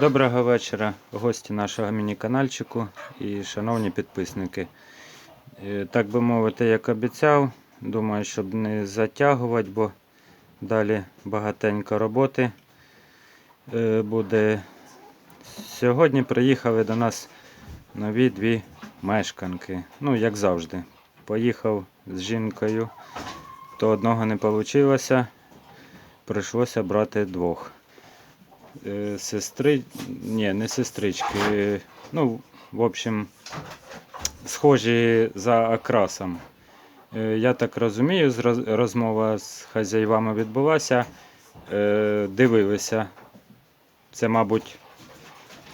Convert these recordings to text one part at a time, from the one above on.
Доброго вечора, гості нашого міні-канальчику і шановні підписники. Е, Так би мовити, як обіцяв, думаю, щоб не затягувати, бо далі багатенько роботи е, буде. Сьогодні приїхали до нас нові дві мешканки. Ну, як завжди. Поїхав з жінкою, то одного не вийшло, прийшлося брати двох сестри, ні, не сестрички. е, Ну, в общем, схожі за окрасом. Е, Я так розумію, розмова з хазяївами відбулася. Е, Дивилися. Це, мабуть,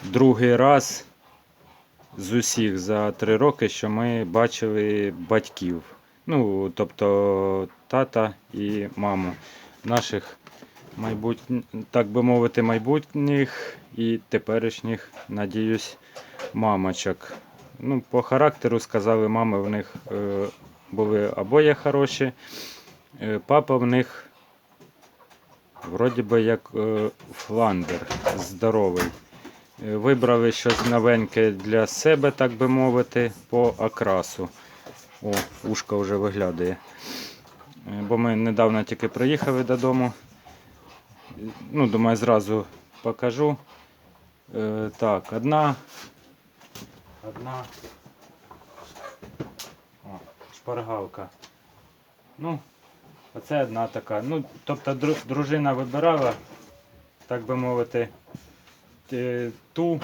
другий раз з усіх за три роки, що ми бачили батьків. Ну, тобто тата і маму наших майбутніх, так би мовити, майбутніх і теперішніх, надіюсь, мамочок. Ну, по характеру сказали, мами в них е, були обоє хороші. Е, папа в них вроді би як е, фландер, здоровий. Е, Вибрали щось новеньке для себе, так би мовити, по окрасу. О, ушко вже виглядає. Е, Бо ми недавно тільки приїхали додому. Ну, думаю, зразу покажу. Е, так, одна. Одна. О, шпаргалка. Ну, оце одна така. Ну, тобто дружина вибирала, так би мовити, ту,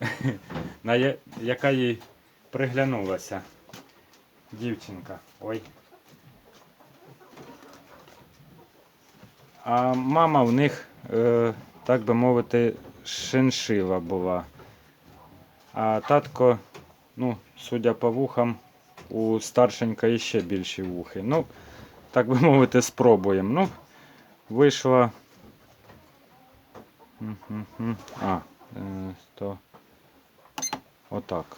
на я- яка їй приглянулася. Дівчинка. Ой. А мама в них, е, так би мовити, шиншила була. А татко, ну, судя по вухам, у старшенька іще більші вухи. Ну, так би мовити, спробуємо. Ну. Мгм-гм. А, е, то. Отак.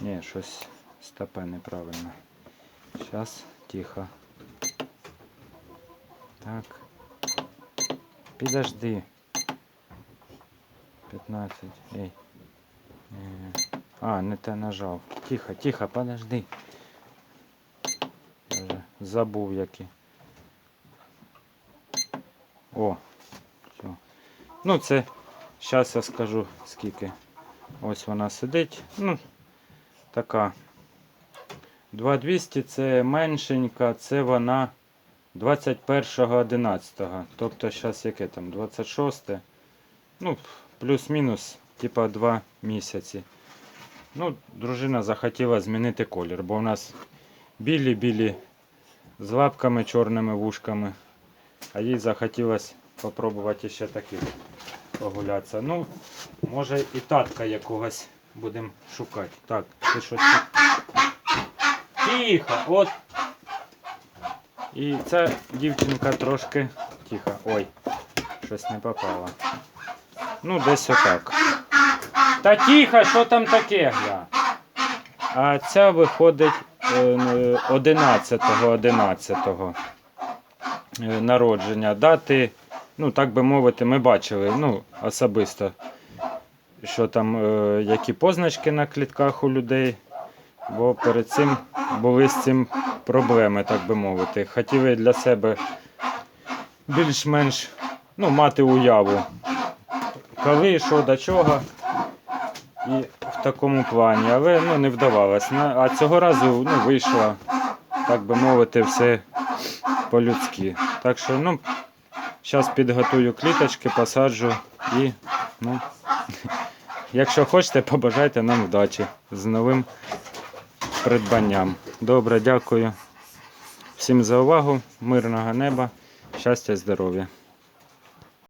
Ні, щось стопе неправильно. Зараз, тихо. Так. Підожди. 15. Ей. А, не те нажав. Тихо, тихо, подожди. Я вже забув які. О. Все. Ну, це. Зараз я скажу скільки. Ось вона сидить. Ну, така. 2200 це меншенька, це вона 21.11. Тобто зараз яке там? 26. Ну, плюс-мінус, типа 2 місяці. Ну, дружина захотіла змінити колір, бо у нас білі-білі з лапками чорними вушками. А їй захотілося спробувати ще таких погулятися. Ну, може і татка якогось будемо шукати. Так, ти щось. Тихо, от. І ця дівчинка трошки тихо. Ой, щось не попало. Ну, десь отак. Та тихо, що там таке? гля? А ця виходить е, 11-го 11-го е, народження. Дати, ну так би мовити, ми бачили, ну, особисто, що там, е, які позначки на клітках у людей. Бо перед цим були з цим проблеми, так би мовити. Хотіли для себе більш-менш ну, мати уяву, коли, що до чого. І в такому плані, але ну, не вдавалось. А цього разу ну, вийшло, так би мовити, все по-людськи. Так що, ну, зараз підготую кліточки, посаджу і, ну, якщо хочете, побажайте нам вдачі з новим придбанням. Добре, дякую всім за увагу, мирного неба, щастя, здоров'я.